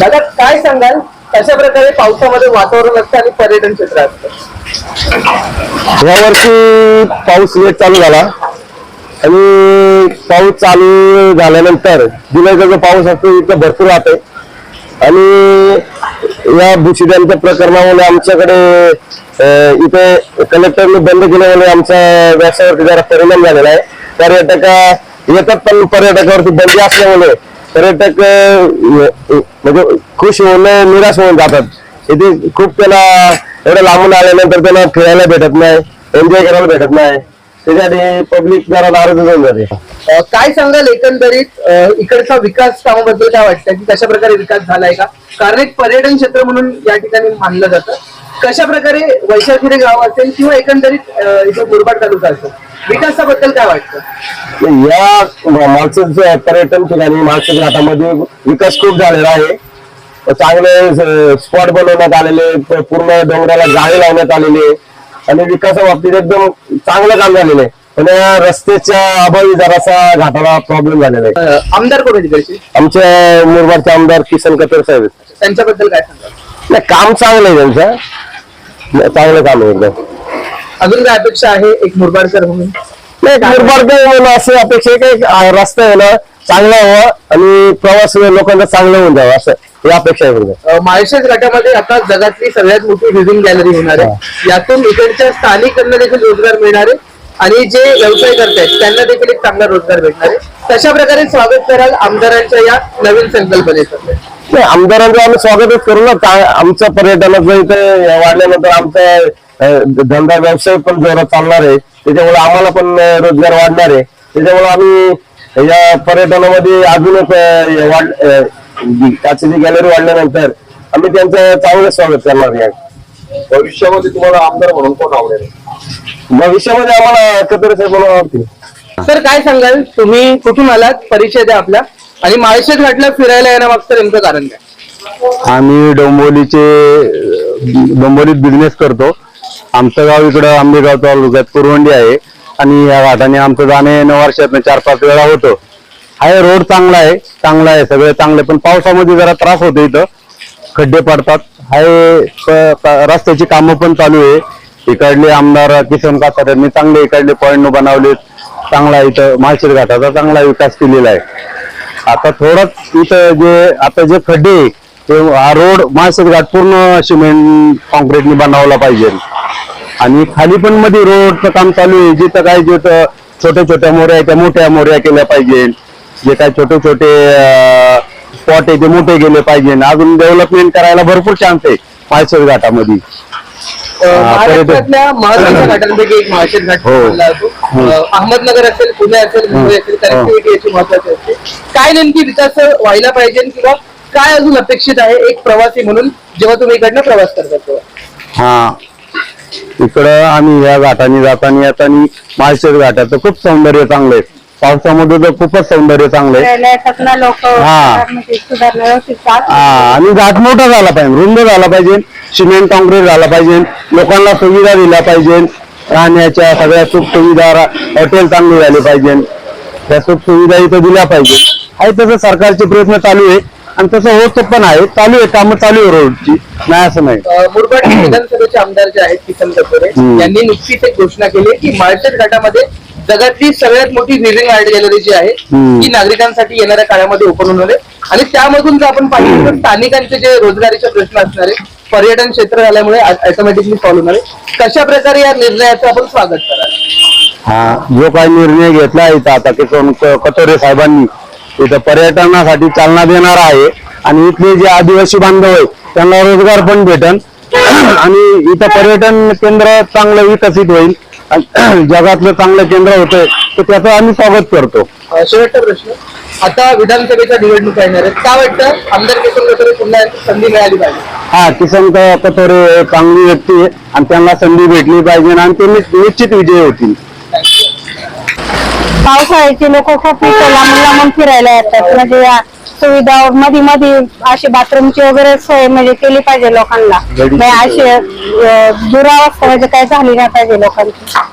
दादा काय सांगाल? कशा प्रकारे पावसामध्ये वातावरण असतं आणि पर्यटन क्षेत्र असतं? यावर्षी पाऊस लेट चालू झाला. आणि पाऊस चालू झाल्यानंतर जुलैचा जो पाऊस असतो इतकं भरपूर राहते आणि या भूशिद्यांच्या प्रकरणामुळे आमच्याकडे इथे कलेक्टरने बंद केल्यामुळे आमच्या व्यवसायावरती जरा परिणाम झालेला आहे. पर्यटक येतात पण पर्यटकावरती बंदी असल्यामुळे पर्यटक म्हणजे खुश होऊन निराश होऊन जातात. इथे खूप त्याला एवढं लांबून आल्यानंतर त्यांना फिरायला भेटत नाही एन्जॉय करायला भेटत नाही. त्याच्यासाठी पब्लिक जरा नाराज होऊन जाते. काय सांगाल एकंदरीत इकडचा विकास कामाबद्दल काय वाटतं? की कशा प्रकारे विकास झालाय का? कारण एक पर्यटन क्षेत्र म्हणून या ठिकाणी मानलं जातं. कशा प्रकारे वैशाखिरे गाव असेल किंवा एकंदरीत इथं मुरबाड तालुका असेल विकासाबद्दल काय वाटतं? या मालसेज पर्यटन ठिकाणी मालसेज घाटामध्ये विकास खूप झालेला आहे. चांगले स्पॉट बनवण्यात आलेले पूर्ण डोंगराला जाळे लावण्यात आलेले आणि विकासाबाबतीत एकदम चांगलं काम झालेलं आहे. पण या रस्त्याच्या अभावी जरासा घाटाला प्रॉब्लेम झालेला आहे. आमदार कोण आमच्या मुरबाडचे आमदार किसन कतर साहेब. त्यांच्याबद्दल काय सांगाल? नाही काम चांगलं आहे त्यांचं. चांगलं काम आहे एकदम. अजून काय अपेक्षा आहे एक मुरबाडकर म्हणून? नाही मुरबाडकर म्हणून अशी अपेक्षा आहे की रस्ता आहे ना चांगला व्हावा आणि प्रवास लोकांना चांगलं होऊन जावं असं ही अपेक्षा आहे माळशेज घाटामध्ये आता जगातली सगळ्यात मोठी व्हिजिंग गॅलरी होणार आहे. यातून इकडच्या स्थानिकांना देखील रोजगार मिळणार आहे आणि जे व्यवसाय करतायत त्यांना देखील एक चांगला रोजगार भेटणार आहे. तशा प्रकारे स्वागत कराल आमदारांच्या या नवीन संकल्पनेचं. नाही आमदारांचं आम्ही स्वागतच करू ना. आमच्या पर्यटनाचं इथे वाढल्यानंतर आमचा धंदा व्यवसाय पण जोरात चालणार आहे. त्याच्यामुळे आम्हाला पण रोजगार वाढणार आहे. त्याच्यामुळे आम्ही या पर्यटनामध्ये अजून एक अ, वाढ जी गॅलरी वाढल्यानंतर आम्ही त्यांचं चांगलं स्वागत करणार आहे. भविष्यामध्ये तुम्हाला आमदार म्हणून कोण आवडेल? भविष्यामध्ये आम्हाला कतर साहेब म्हणून आवडतील. सर काय सांगाल? तुम्ही कुठून आलात? परिचय द्या आपला. आणि माळशेत घाटला फिरायला येण्यामागचं नेमकं कारण काय? आम्ही डोंबोलीचे डोंबोलीत बिझनेस करतो. आमचं गाव इकडं आंबेगाव तालुक्यात कुरवंडी आहे. आणि या घाटाने आमचं जाणे नऊ वर्षात चार पाच वेळा होतो. आहे रोड चांगला आहे. चांगला आहे. सगळं चांगलं. आहे. पण पावसामध्ये जरा त्रास होतो इथं. खड्डे पडतात. आहे रस्त्याची कामं पण चालू आहे. इकडले आमदार किसन कासार यांनी चांगले इकडले पॉईंट बनवलेत. चांगला इथं. माळशेर घाटाचा चांगला विकास केलेला आहे. आता थोडं इथं जे आता जे खड्डे ते हा रोड माळशेज घाट पूर्ण सिमेंट कॉन्क्रीटने बनवला पाहिजे. आणि खाली पण मध्ये रोडचं काम चालू आहे जिथं काय जिथं छोट्या छोट्या मोऱ्या आहेत त्या मोठ्या मोऱ्या केल्या पाहिजे. जे काय छोटे छोटे स्पॉट आहे ते मोठे गेले पाहिजे. अजून डेव्हलपमेंट करायला भरपूर चान्स आहे माळशेज घाटामध्ये. महाराष्ट्रातल्या महत्त्वाच्या घाटांपैकी एक माळशेज घाट हो. जातो. अं, अहमदनगर असेल पुणे असेल मुंबई असेल कनेक्टिव्हिटी याची महत्वाची असते. काय नेमकी विकास व्हायला पाहिजे किंवा काय अजून अपेक्षित आहे एक प्रवासी म्हणून जेव्हा तुम्ही इकडनं प्रवास करता तेव्हा? हा. इकडं आम्ही या घाटाने जाताना येताना माळशेज घाटाचं खूप सौंदर्य चांगलं आहे. पावसामध्ये तर खूपच सौंदर्य चांगलं आहे. हा. हा. आणि घाट मोठा झाला पाहिजे रुंद झाला पाहिजे. सिमेंट कॉन्क्रीट झाला पाहिजे लोकांना सुविधा दिल्या पाहिजे राहण्याच्या सगळ्या सुख सुविधा हॉटेल चांगली झाली पाहिजे. त्या सुख सुविधा इथं दिल्या पाहिजे. आहे तसं सरकारचे प्रयत्न चालू आहे आणि तसं होत पण आहे. चालू आहे कामं चालू आहे रोडची. नाही असं नाही. मुरबाड विधानसभेचे आमदार जे आहेत किसन हम्म. यांनी नुकतीच एक घोषणा केली आहे की माळशेज घाटामध्ये जगातली सगळ्यात मोठी व्हिजिंग आर्ट गॅलरी जी आहे. ती नागरिकांसाठी येणाऱ्या काळामध्ये ओपन होणार आहे. आणि त्यामधून जर आपण पाहिलं तर स्थानिकांचे जे रोजगारीचे प्रश्न असणार आहे पर्यटन क्षेत्र झाल्यामुळे ऑटोमॅटिकली सॉल्व्ह होणार आहे. कशा प्रकारे या निर्णयाचं आपण स्वागत कराल? हा जो काही निर्णय घेतला इथं आता किसन कटोरे साहेबांनी इथं पर्यटनासाठी चालना देणार आहे. आणि इथले जे आदिवासी बांधव आहे त्यांना रोजगार पण भेटन. आणि इथं पर्यटन केंद्र चांगलं विकसित होईल. जगातलं चांगलं केंद्र होतंय तर त्याचं आम्ही स्वागत करतो. शेवटचा प्रश्न. आता विधानसभेच्या निवडणुका येणार आहेत. काय वाटतं? आमदार पुन्हा यांची संधी मिळाली पाहिजे. हा किसन क- कटोरे हे चांगली व्यक्ती आहे आणि त्यांना संधी भेटली पाहिजे आणि ते निश्च- निश्चित विजय होतील. पावसाळ्याचे लोक खूप लांबून लांबून फिरायला येतात. म्हणजे या सुविधा मध्ये मध्ये अशी बाथरूमची वगैरे सोय म्हणजे केली पाहिजे लोकांना. म्हणजे अशी अं, दुरावस्था म्हणजे काय झाली नाही पाहिजे लोकांची.